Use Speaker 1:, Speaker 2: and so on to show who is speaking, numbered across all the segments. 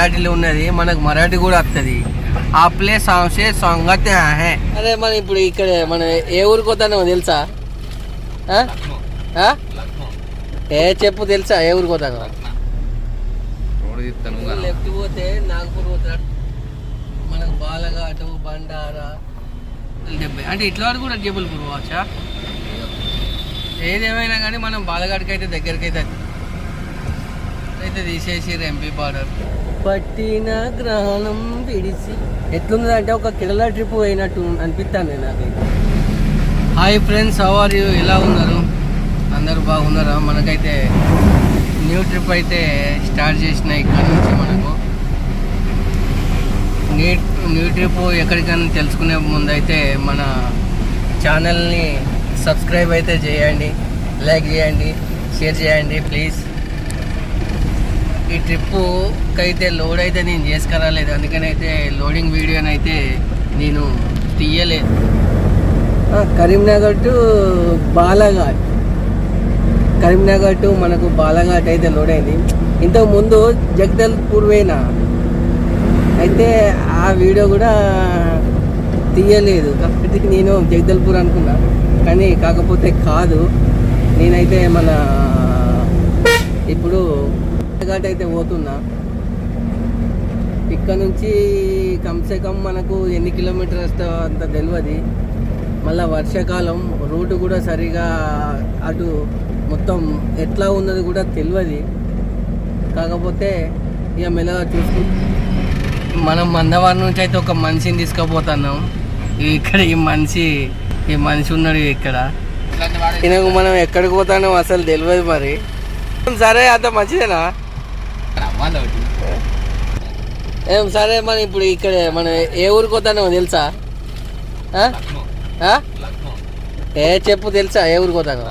Speaker 1: మరాఠీలో ఉన్నది మనకు మరాఠీ కూడా వస్తుంది ఆ ప్లేస్ సాంగ్సే సంగతి అదే మనం ఇప్పుడు ఇక్కడ మన ఏ ఊరికి పోతానో తెలుసా? ఏ చెప్పు తెలుసా ఏ ఊరికి పోతాను లెఫ్ట్ పోతే నాగపూర్ పోతాడు మనకు బాలఘాటు బండారా డెబ్బై. అంటే ఇట్లా వరకు కూడా జబల్పూర్ పోవచ్చా? ఏదేమైనా కానీ మనం బాలఘాట్కి అయితే దగ్గరికి అయితే అయితే తీసేసి ఎంపీ బార్డర్ పట్టిన గ్రహణం విడిసి ఎట్లుంది అంటే ఒక కేరళ ట్రిప్ పోయినట్టు అనిపిస్తాను నాకైతే hi friends how are you ఎలా ఉన్నారు? అందరూ బాగున్నారా? మనకైతే న్యూ ట్రిప్ అయితే స్టార్ట్ చేసిన ఇక్కడ నుంచి మనకు. న్యూ న్యూ ట్రిప్ ఎక్కడికైనా తెలుసుకునే ముందు అయితే మన ఛానల్ని సబ్స్క్రైబ్ అయితే చేయండి లైక్ చేయండి షేర్ చేయండి ప్లీజ్ ఈ ట్రిప్పుకి అయితే లోడ్ అయితే నేను చేసుకురాలేదు. అందుకనైతే లోడింగ్ వీడియోని అయితే నేను తీయలేదు. కరీంనగర్ టు బాలాఘాట్. కరీంనగర్ టు మనకు బాలాఘాట్ అయితే లోడ్ అయింది ఇంతకుముందు జగదల్పూర్ పోయినా అయితే ఆ వీడియో కూడా తీయలేదు. కాబట్టి నేను జగదల్పూర్ అనుకున్నా. కానీ కాకపోతే కాదు. నేనైతే మన ఇప్పుడు ఘాట్ అయితే పోతున్నా. ఇక్కడ నుంచి కమ్సే కమ్ మనకు ఎన్ని కిలోమీటర్ వస్తా అంత తెలియదు మళ్ళీ వర్షాకాలం రూట్ కూడా సరిగా అటు మొత్తం ఎట్లా ఉన్నది కూడా తెలియదు కాకపోతే ఇక మెల్లగా చూసుకు మనం మందవారి నుంచి అయితే ఒక మనిషిని తీసుకుపోతున్నాం. ఇక్కడ ఈ మనిషి ఈ మనిషి ఉన్నాడు ఇక్కడ. ఈయనకు మనం ఎక్కడికి పోతానో అసలు తెలియదు మరి. సరే అంత మంచిదేనా? ఏం సరే మనం ఇప్పుడు ఇక్కడ మనం ఏ ఊరికి పోతానో తెలుసా? ఏ చెప్పు తెలుసా ఏ ఊరికి పోతాను?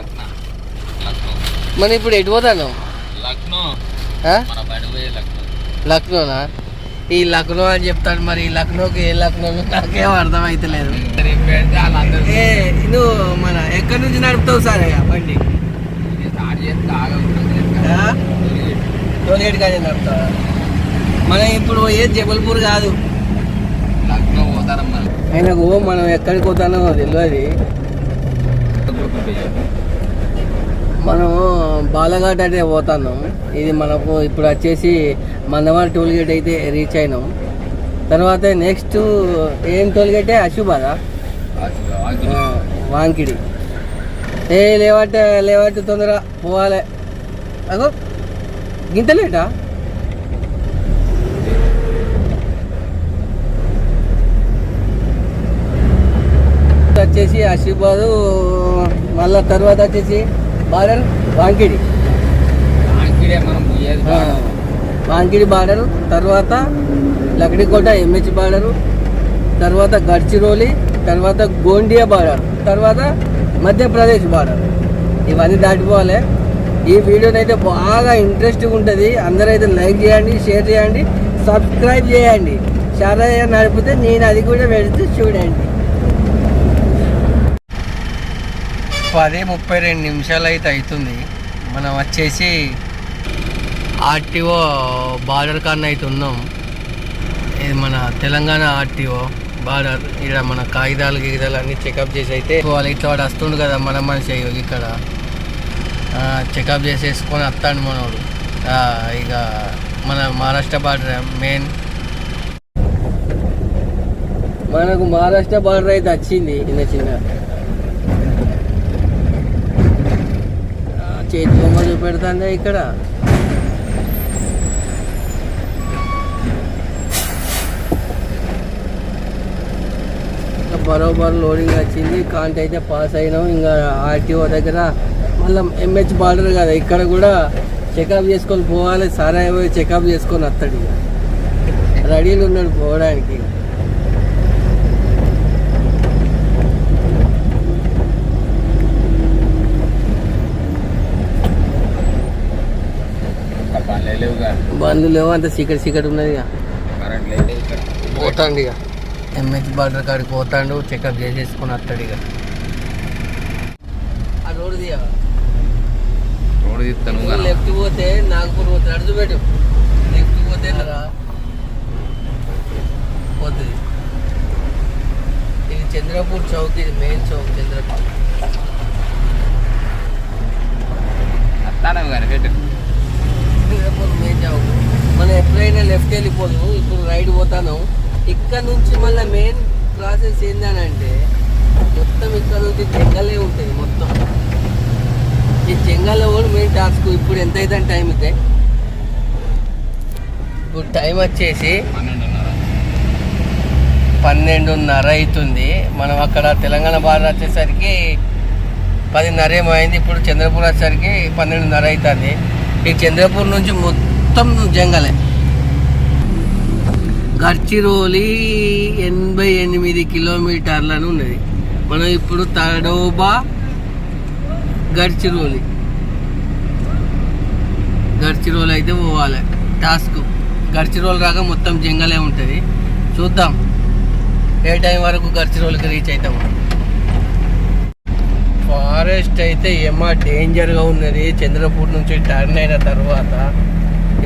Speaker 1: మనం ఇప్పుడు ఎటు పోతాను? లక్నోనా? ఈ లక్నో అని చెప్తాడు మరి ఈ లక్నోకి ఏ లక్నో నాకేం అర్థం అవుతలేదు నువ్వు మన ఎక్కడి నుంచి నడుపుతావు సార్ బండి
Speaker 2: స్టార్ట్ చేస్తే ఆగం
Speaker 1: ఆ? టోల్గేట్ కానీ మనం ఇప్పుడు పోయేది జబల్పూర్ కాదు. ఆయనకు మనం ఎక్కడికి పోతానో తెలియదు మనం బాలఘాట్ అయితే పోతున్నాం. ఇది మనకు ఇప్పుడు వచ్చేసి మందవారి టోల్ గేట్ అయితే రీచ్ అయినాం. తర్వాత నెక్స్ట్ ఏం టోల్ గేటే? వాంకిడి. ఏ లేవట్టే లేవట్టు తొందర పోవాలి. అగో. గింతలేటా వచ్చేసి ఆసిఫాబాదు మళ్ళా తర్వాత వచ్చేసి బార్డర్ వాంకిడి వాంకిడి బార్డర్ తర్వాత లక్డికోట ఎంహెచ్ బార్డరు తర్వాత గడ్చిరోలి తర్వాత గోండియా బార్డర్ తర్వాత మధ్యప్రదేశ్ బార్డర్ ఇవన్నీ దాటిపోవాలి. ఈ వీడియోనైతే బాగా ఇంట్రెస్ట్గా ఉంటుంది. అందరైతే లైక్ చేయండి షేర్ చేయండి సబ్స్క్రైబ్ చేయండి. శారదయ్య నడిపితే నేను అది కూడా పెడితే చూడండి. పది ముప్పై రెండు నిమిషాలు అయితే అవుతుంది మనం వచ్చేసి ఆర్టీఓ బార్డర్ కాన్న అయితే ఉన్నాం. ఇది మన తెలంగాణ ఆర్టీఓ బార్డర్. ఇక్కడ మన కాగితాలు గీగితాలు అన్నీ చెకప్ చేసి అయితే వాళ్ళు ఇట్లా వాడు వస్తుండు కదా మన మనిషి ఇక్కడ. చెకప్ చేసేసుకొని వస్తాడు మనోడు. ఇక మన మహారాష్ట్ర బార్డర్ మెయిన్ మనకు మహారాష్ట్ర బార్డర్ అయితే వచ్చింది చిన్న చిన్న. చేతి బొమ్మ చూపెడుతుందే ఇక్కడ? బరోబర్ లోడింగ్ వచ్చింది. కాంట్ అయితే పాస్ అయినాం. ఇంకా ఆర్టీఓ దగ్గర ప్రాబ్లం ఎంహెచ్ బార్డర్ కదా. ఇక్కడ కూడా చెకప్ చేసుకొని పోవాలి. సారా పోయి చెకప్ చేసుకొని వస్తాడు ఇక. రెడీలు ఉన్నాడు పోవడానికి. బండ్లు లేవు. అంత సీకట్ సీకట్ ఉన్నది ఇక.
Speaker 2: లేదు
Speaker 1: పోతాండు ఇక. ఎంహెచ్ బార్డర్ కాడికి పోతాండు. చెకప్ చేసేసుకొని వస్తాడు ఇక. ఆ రోడ్డు తీయాలి
Speaker 2: ఎప్పుడు తీస్తాను
Speaker 1: లెఫ్ట్ పోతే నాగపూర్ పోతే అడుగు పెట్టు. లెఫ్ట్ పోతే. పోతుంది ఇది చంద్రపూర్ చౌక్ ఇది మెయిన్ చౌక్ చంద్రపూర్. చంద్రపూర్ మెయిన్ చౌక్. మనం ఎప్పుడైనా లెఫ్ట్ వెళ్ళిపోదు ఇప్పుడు రైడ్ పోతాను ఇక్కడ నుంచి మళ్ళీ మెయిన్ ప్రాసెస్ ఏంటని అంటే మొత్తం ఇక్కడ నుంచి తెగలే ఉంటుంది మొత్తం. ఈ జంగల్లో కూడా మెయిన్ టాస్క్ ఇప్పుడు ఎంత అయితే టైం అయితే ఇప్పుడు టైం వచ్చేసి
Speaker 2: పన్నెండున్నర
Speaker 1: అవుతుంది. మనం అక్కడ తెలంగాణ బార్డర్ వచ్చేసరికి పదిన్నర ఏమైంది అయింది. ఇప్పుడు చంద్రపూర్ వచ్చేసరికి పన్నెండున్నర అవుతుంది. ఈ చంద్రపూర్ నుంచి మొత్తం జంగలే. గర్చిరోలి ఎనభై ఎనిమిది కిలోమీటర్లను ఉన్నది. మనం ఇప్పుడు తడోబా గడ్చిరోలి. గడ్చిరోలు అయితే పోవాలి. టాస్క్ గడ్చిరోలు రాగా మొత్తం జంగలే ఉంటుంది. చూద్దాం. ఏ టైం వరకు గడ్చిరోలుకి రీచ్ అవుతాము ఫారెస్ట్ అయితే ఏమో డేంజర్గా ఉన్నది. చంద్రపూర్ నుంచి టర్న్ అయిన తర్వాత.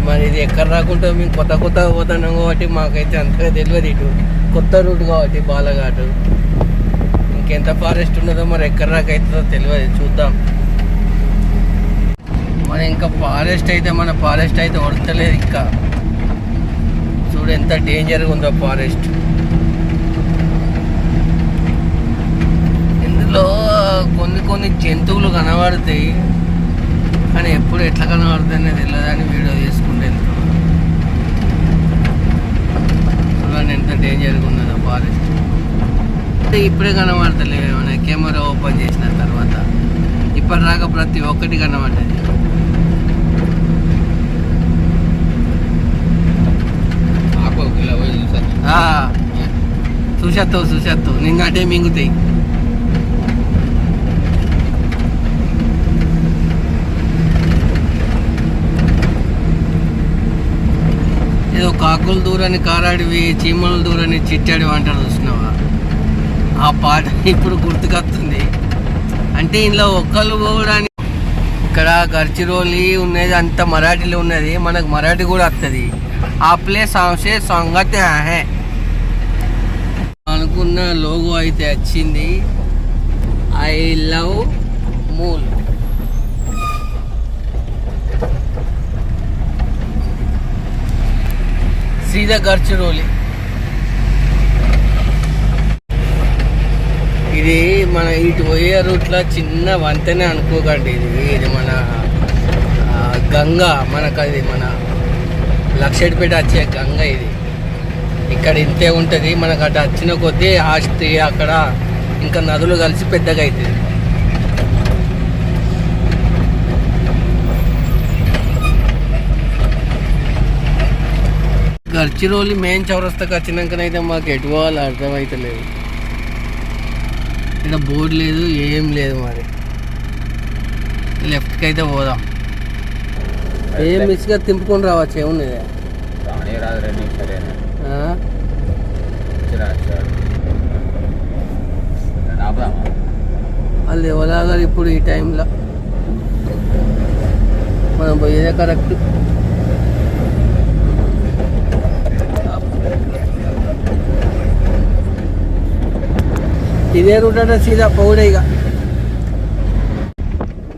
Speaker 1: మరి ఇది ఎక్కడ రాకుండా మేము కొత్త కొత్తగా పోతున్నాం కాబట్టి మాకైతే అంతగా తెలియదు ఇటు. కొత్త రూట్ కాబట్టి బాలఘాటు. ఇంకెంత ఫారెస్ట్ ఉన్నదో మరి ఎక్కడ రాకైతుందో తెలియదు. చూద్దాం. మరి ఇంకా ఫారెస్ట్ అయితే మన ఫారెస్ట్ అయితే వడతలేదు ఇంకా. చూడు ఎంత డేంజర్గా ఉందో ఫారెస్ట్. ఇందులో కొన్ని కొన్ని జంతువులు కనబడతాయి కానీ ఎప్పుడు ఎట్లా కనబడుతుందో తెలియదని వీడియో చేసుకుంటే చూడండి ఎంత డేంజర్గా ఉన్నదో ఫారెస్ట్. అంటే ఇప్పుడే కనబడతలేదు మన కెమెరా ఓపెన్ చేసిన తర్వాత. ఇప్పటిదాకా ప్రతి ఒక్కటి కనబడ్డది
Speaker 2: ఆకు ఇలా పోయి చూసాను
Speaker 1: ఆ, చూసేస్తావు చూసేస్తావు నిన్న అంటే మింగుతాయి ఏదో కాకులు దూరని కారాడివి చీమల దూరని చిట్టాడి అంటారు చూసినావా ఆ పాట ఇప్పుడు గుర్తుకొస్తుంది అంటే ఇందులో ఒక్కళ్ళు పోవడానికి ఇక్కడ గర్చిరోలి ఉన్నది అంత మరాఠీలో ఉన్నది మనకు మరాఠీ కూడా వస్తుంది ఆ ప్లేస్ ఆమె సాంగ్ హే అనుకున్న లోగో అయితే వచ్చింది. ఐ లవ్ మూల్ సీదా గడ్చిరోలి ఇది మన ఇటు పోయే రూట్లో చిన్న వంతెన అనుకోకండి. ఇది ఇది మన గంగా. మనకు అది మన లక్షడిపేట వచ్చే గంగ ఇది. ఇక్కడ ఇంతే ఉంటుంది. మనకు అటు వచ్చిన కొద్దీ ఆస్తి అక్కడ ఇంకా నదులు కలిసి పెద్దగా అవుతుంది గడ్చిరోలి మెయిన్ చౌరస్తాకి వచ్చినాకనైతే మాకు ఎటు పోవాలో అర్థమవుతలేదు ఇక్కడ బోర్డు లేదు ఏం లేదు మరి. లెఫ్ట్కి అయితే పోదాం. ఏం మిస్గా తింపుకొని రావచ్చు ఏమున్నది?
Speaker 2: రాదు రెండు సరేనా?
Speaker 1: వాళ్ళు ఎవలాగా ఇప్పుడు ఈ టైంలో? మనం పోయేదే కరెక్ట్. ఇదే రూట్ అంటే సీదా పౌడే ఇక?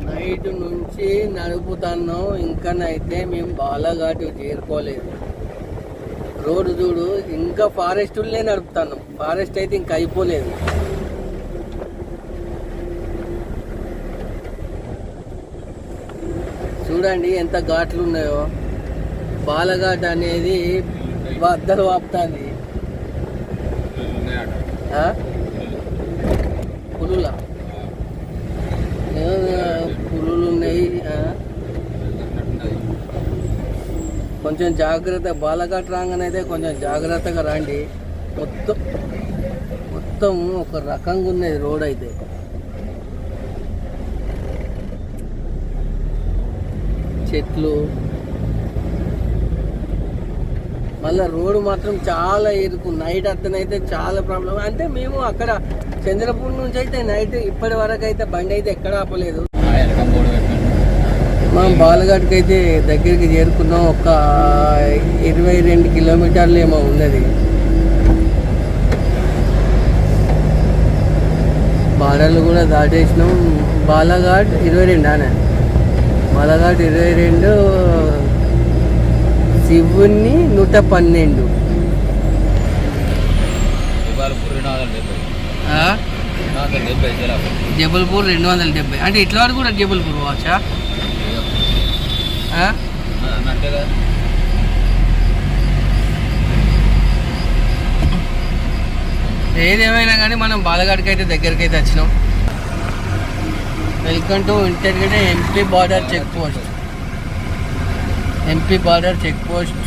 Speaker 1: నైట్ నుంచి నడుపుతున్నాం ఇంకానైతే మేము బాలఘాటు చేరుకోలేదు. రోడ్డు చూడు ఇంకా ఫారెస్టులనే నడుపుతాను ఫారెస్ట్ అయితే ఇంకా అయిపోలేదు. చూడండి ఎంత ఘాట్లు ఉన్నాయో. బాలఘాట్ అనేది బద్దలు వాపుతుంది.
Speaker 2: ఉన్నాయట
Speaker 1: ఆ? పులుల. పులులు ఉన్నాయి ఆ?
Speaker 2: ఉన్నట్టున్నది.
Speaker 1: కొంచెం జాగ్రత్త బాలఘాట్ రాగానైతే కొంచెం జాగ్రత్తగా రండి. మొత్తం మొత్తం ఒక రకంగా ఉన్నది రోడ్ అయితే. చెట్లు. మళ్ళీ రోడ్డు మాత్రం చాలా ఇరుకు. నైట్ అతనైతే చాలా ప్రాబ్లం. అంటే మేము అక్కడ చంద్రపూర్ నుంచి అయితే నైట్ ఇప్పటి వరకు అయితే బండి అయితే ఎక్కడ ఆపలేదు
Speaker 2: ఆ వెనక బోర్డు పెట్టండి
Speaker 1: మనం బాలఘాట్కి అయితే దగ్గరికి చేరుకున్నాం. ఒక ఇరవై రెండు కిలోమీటర్లు ఏమో ఉన్నది. బార్డర్లు కూడా దాటేసినాం. బాలాఘాట్ ఇరవై రెండు అనే బాలాఘాట్ ఇరవై రెండు శివుని నూట పన్నెండు. జబల్పూర్ రెండు వందల డెబ్బై. అంటే ఇట్లా వరకు కూడా జబల్పూర్ పోవచ్చా? ఏదేమైనా కానీ మనం బాలగాడికి అయితే దగ్గరికి అయితే వచ్చినాం welcome to ఇంటర్గేట్ MP border check post MP border check post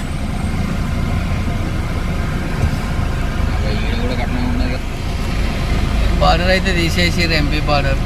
Speaker 1: border అయితే తీసేసిర్రు ఎంపీ బార్డర్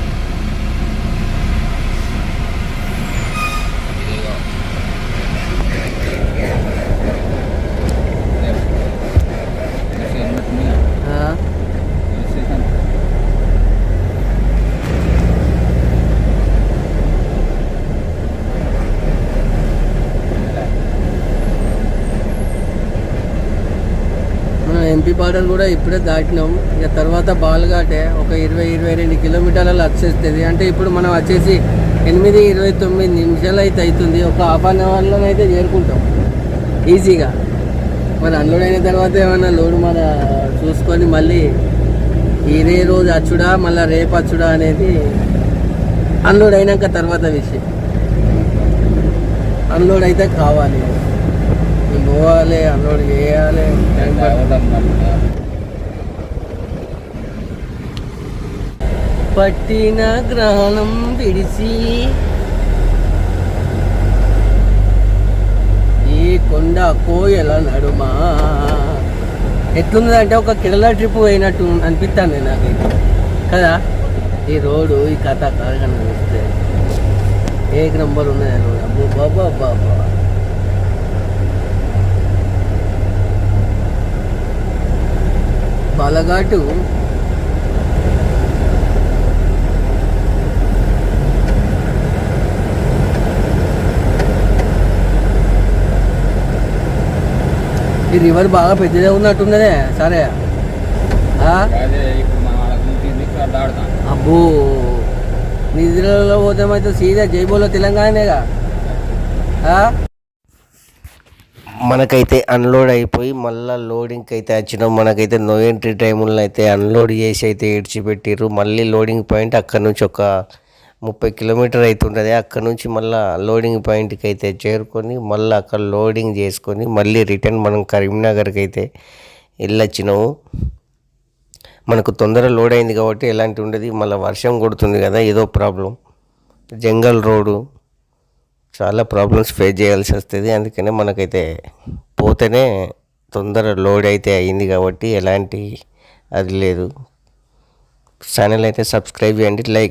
Speaker 1: ఎంపీ బార్డర్ కూడా ఇప్పుడే దాటినాం. ఇక తర్వాత బాల్ఘాటే ఒక ఇరవై ఇరవై రెండు కిలోమీటర్లలో వచ్చేస్తుంది అంటే ఇప్పుడు మనం వచ్చేసి ఎనిమిది ఇరవై తొమ్మిది నిమిషాలు అయితే అవుతుంది. ఒక హాఫ్ అన్ అవర్లో అయితే చేరుకుంటాం. ఈజీగా మరి అన్లోడ్ అయిన తర్వాత ఏమైనా లోడ్ మన చూసుకొని మళ్ళీ ఇదే రోజు అచ్చుడా మళ్ళీ రేపు అచ్చుడా అనేది అన్లోడ్ అయినాక తర్వాత విషయం. అన్లోడ్ అయితే కావాలి. పోవాలి అన్లోడ్ చేయాలి పట్టిన గ్రహణం విడిచి ఈ కొండ కోయల నడుమా ఎట్లుందంటే ఒక కేరళ ట్రిప్ పోయినట్టు అనిపిస్తాను నాకు. ఇది. కదా? ఈ రోడ్డు ఈ కథ కారకన చూస్తే. ఏ నంబర్ ఉన్నాయి రోడ్ అబ్బో బాబా బాబా బాలఘాటు ఈ రివర్ బాగా పెద్దదే ఉన్నట్టున్నదే సరే. అబ్బో. నిధులలో పోతామైతే సీదా జైబోలో తెలంగాణనేగా. ఆ? మనకైతే అన్లోడ్ అయిపోయి మళ్ళీ లోడింగ్కి అయితే వచ్చినాం. మనకైతే నో ఎంట్రీ టైముల్లో అయితే అన్లోడ్ చేసి అయితే ఏడ్చిపెట్టిర్రు. మళ్ళీ లోడింగ్ పాయింట్ అక్కడ నుంచి ఒక ముప్పై కిలోమీటర్ అవుతుంటుంది అక్కడ నుంచి మళ్ళీ లోడింగ్ పాయింట్కి అయితే చేరుకొని మళ్ళీ అక్కడ లోడింగ్ చేసుకొని మళ్ళీ రిటర్న్ మనం కరీంనగర్కి అయితే వెళ్ళొచ్చినాము మనకు తొందర లోడ్ అయింది కాబట్టి ఎలాంటి ఉండదు. మళ్ళీ వర్షం కొడుతుంది కదా ఏదో ప్రాబ్లం జంగల్ రోడ్డు చాలా ప్రాబ్లమ్స్ ఫేస్ చేయాల్సి వస్తుంది. అందుకనే మనకైతే పోతేనే తొందర లోడ్ అయితే అయింది కాబట్టి ఎలాంటి అది లేదు. ఛానల్ అయితే సబ్స్క్రైబ్ చేయండి లైక్